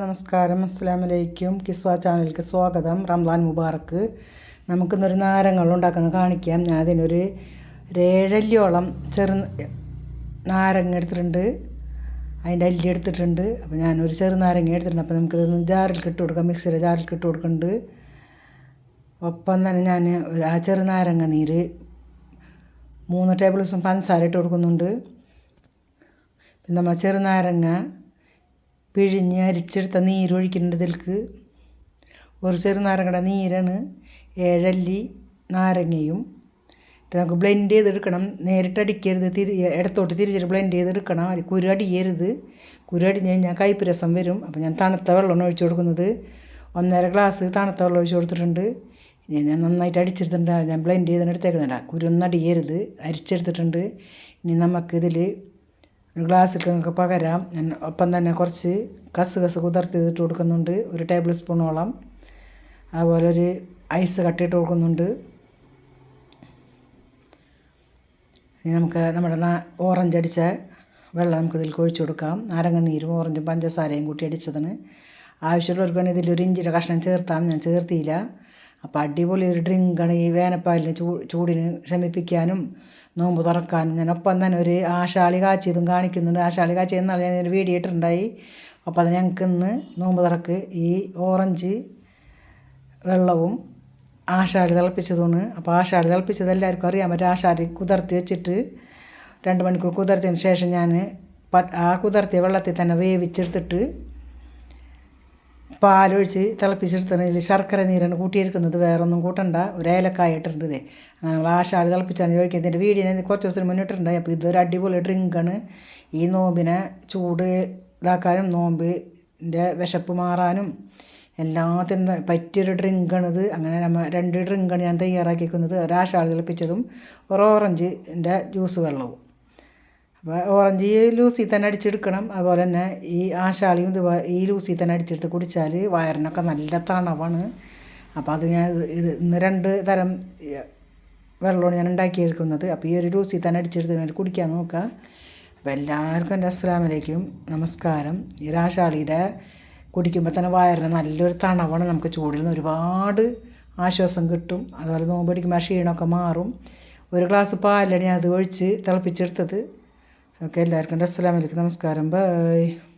നമസ്കാരം. അസ്സാം വലൈക്കും കിസ്വ ചാനലിലേക്ക് സ്വാഗതം. റംസാൻ മുബാറക്ക്. നമുക്കിന്നൊരു നാരങ്ങൾ ഉണ്ടാക്കുന്നത് കാണിക്കാം. ഞാൻ അതിനൊരു ഏഴല്യോളം ചെറു നാരങ്ങ എടുത്തിട്ടുണ്ട്. അതിന്റെ അല്ലി എടുത്തിട്ടുണ്ട്. അപ്പോൾ ഞാനൊരു ചെറു നാരങ്ങ എടുത്തിട്ടുണ്ട്. അപ്പോൾ നമുക്കിതൊന്ന് ജാറിൽ കിട്ടു കൊടുക്കാം. മിക്സിയുടെ ജാറിൽ കിട്ടു കൊടുക്കുന്നുണ്ട്. ഒപ്പം തന്നെ ഞാൻ ആ ചെറു നാരങ്ങ നീര് മൂന്ന് ടേബിൾ സ്പൂൺ പഞ്ചസാര ഇട്ട് കൊടുക്കുന്നുണ്ട്. പിന്നെ നമ്മൾ ചെറുനാരങ്ങ പിഴിഞ്ഞ് അരിച്ചെടുത്ത നീരൊഴിക്കുന്നുണ്ട് ഇതിൽക്ക്. ഒരു ചെറു നാരങ്ങയുടെ നീരാണ്. ഏഴല്ലി നാരങ്ങയും. നമുക്ക് ബ്ലെൻഡ് ചെയ്തെടുക്കണം. നേരിട്ട് അടിക്കരുത്. തിരി ഇടത്തോട്ട് തിരിച്ചിട്ട് ബ്ലെൻഡ് ചെയ്തെടുക്കണം. അതിൽ കുരു അടിയരുത്. കുരു അടിഞ്ഞ് കഴിഞ്ഞാൽ കയ്പ്പ് രസം വരും. അപ്പോൾ ഞാൻ തണുത്ത വെള്ളമാണ് ഒഴിച്ചു കൊടുക്കുന്നത്. ഒന്നര ഗ്ലാസ് തണുത്ത വെള്ളം ഒഴിച്ചു കൊടുത്തിട്ടുണ്ട്. ഇനി ഞാൻ നന്നായിട്ട് അടിച്ചെടുത്തിട്ടുണ്ട്. ഞാൻ ബ്ലെൻഡ് ചെയ്തിട്ട് എടുത്തേക്കുന്നുണ്ട് അടിയരുത്. അരിച്ചെടുത്തിട്ടുണ്ട്. ഇനി നമുക്കിതിൽ നമുക്ക് പകരാം. ഒപ്പം തന്നെ കുറച്ച് കസ് കസ് കുതിർത്തി ഇട്ട് കൊടുക്കുന്നുണ്ട്. ഒരു ടേബിൾ സ്പൂണോളം അതുപോലെ ഒരു ഐസ് കട്ടിയിട്ട് കൊടുക്കുന്നുണ്ട്. ഇനി നമുക്ക് നമ്മുടെ ഓറഞ്ച് അടിച്ച വെള്ളം നമുക്ക് ഇതിൽ കൊടുക്കാം. നാരങ്ങ നീരും ഓറഞ്ചും പഞ്ചസാരയും കൂട്ടി അടിച്ചതാണ്. ആവശ്യമുള്ളവർക്ക് വേണമെങ്കിൽ ഇതിലൊരു ഇഞ്ചിയുടെ കഷ്ണം ചേർത്താം. ഞാൻ ചേർത്തിയില്ല. അപ്പോൾ അടിപൊളി ഒരു ഡ്രിങ്കാണ് ഈ വേനപ്പാലിൽ ചൂ ചൂടിന് ശമിപ്പിക്കാനും നോമ്പ് തുറക്കാനും. ഞാൻ ഒപ്പം തന്നെ ഒരു ആശാളി കാച്ചിയതും കാണിക്കുന്നുണ്ട്. ആശാളി കാച്ചിയെന്നാൽ ഞാൻ ഒരു വീഡിയോ ഇട്ടിട്ടുണ്ടായി. അപ്പോൾ അത് ഞങ്ങൾക്ക് ഇന്ന് നോമ്പ് തുറക്ക് ഈ ഓറഞ്ച് വെള്ളവും ആശാളി തിളപ്പിച്ചതുമാണ്. അപ്പോൾ ആശാളി തിളപ്പിച്ചത് എല്ലാവർക്കും അറിയാൻ പറ്റും. ആശാളി കുതിർത്തി വെച്ചിട്ട് രണ്ട് മണിക്കൂർ കുതിർത്തിന് ശേഷം ഞാൻ ആ കുതിർത്തിയ വെള്ളത്തിൽ തന്നെ വേവിച്ചെടുത്തിട്ട് പാലൊഴിച്ച് തിളപ്പിച്ചെടുത്തതിൽ ശർക്കര നീരാണ് കൂട്ടിയിരിക്കുന്നത് വേറെ ഒന്നും കൂട്ടണ്ട. ഒരു ഏലക്കായ ഇട്ടിട്ടുണ്ട് ഇതേ. അങ്ങനെ നമ്മൾ ആശാളി തിളപ്പിച്ചാണ് ചോദിക്കുന്നത് ഇതിന്റെ വീഡിയോ ഞാൻ കുറച്ച് ദിവസം മുന്നിട്ടുണ്ടായി അപ്പോൾ ഇതൊരു അടിപൊളി ഡ്രിങ്കാണ് ഈ നോമ്പിനെ ചൂട് ഇതാക്കാനും നോമ്പിന്റെ വിശപ്പ് മാറാനും എല്ലാത്തിനും പറ്റിയൊരു ഡ്രിങ്കാണിത് അങ്ങനെ നമ്മൾ രണ്ട് ഡ്രിങ്കാണ് ഞാൻ തയ്യാറാക്കിയിരിക്കുന്നത് ഒരാശാൾ തിളപ്പിച്ചതും ഒരു ഓറഞ്ചിന്റെ ജ്യൂസ് വെള്ളവും. അപ്പോൾ ഓറഞ്ച് ഈ ലൂസിൽ തന്നെ അടിച്ചെടുക്കണം. അതുപോലെ തന്നെ ഈ ആശാളിയും ഇത് ഈ ലൂസിൽ തന്നെ അടിച്ചെടുത്ത് കുടിച്ചാൽ വയറിനൊക്കെ നല്ല തണവാണ് അപ്പോൾ അത് ഞാൻ ഇത് ഇന്ന് രണ്ട് തരം വെള്ളമാണ് ഞാൻ ഉണ്ടാക്കിയിരിക്കുന്നത് അപ്പോൾ ഈ ഒരു ലൂസിൽ തന്നെ അടിച്ചെടുത്ത് ഞാൻ കുടിക്കാൻ നോക്കുക അപ്പോൾ എല്ലാവർക്കും എന്റെ അസ്സലാമലൈക്കും. നമസ്കാരം. ഈ രാശാളിയുടെ കുടിക്കുമ്പോൾ തന്നെ വയറിന് നല്ലൊരു തണവാണ് നമുക്ക് ചൂടിൽ നിന്ന് ഒരുപാട് ആശ്വാസം കിട്ടും. അതുപോലെ നോമ്പ് പിടിക്കുമ്പോൾ ആ ക്ഷീണമൊക്കെ മാറും. ഒരു ഗ്ലാസ് പാലാണ് ഞാൻ അത് ഒഴിച്ച് തിളപ്പിച്ചെടുത്തത്. ഓക്കെ എല്ലാവർക്കും അസ്സലാമലൈക്കും നമസ്കാരം. ബൈ.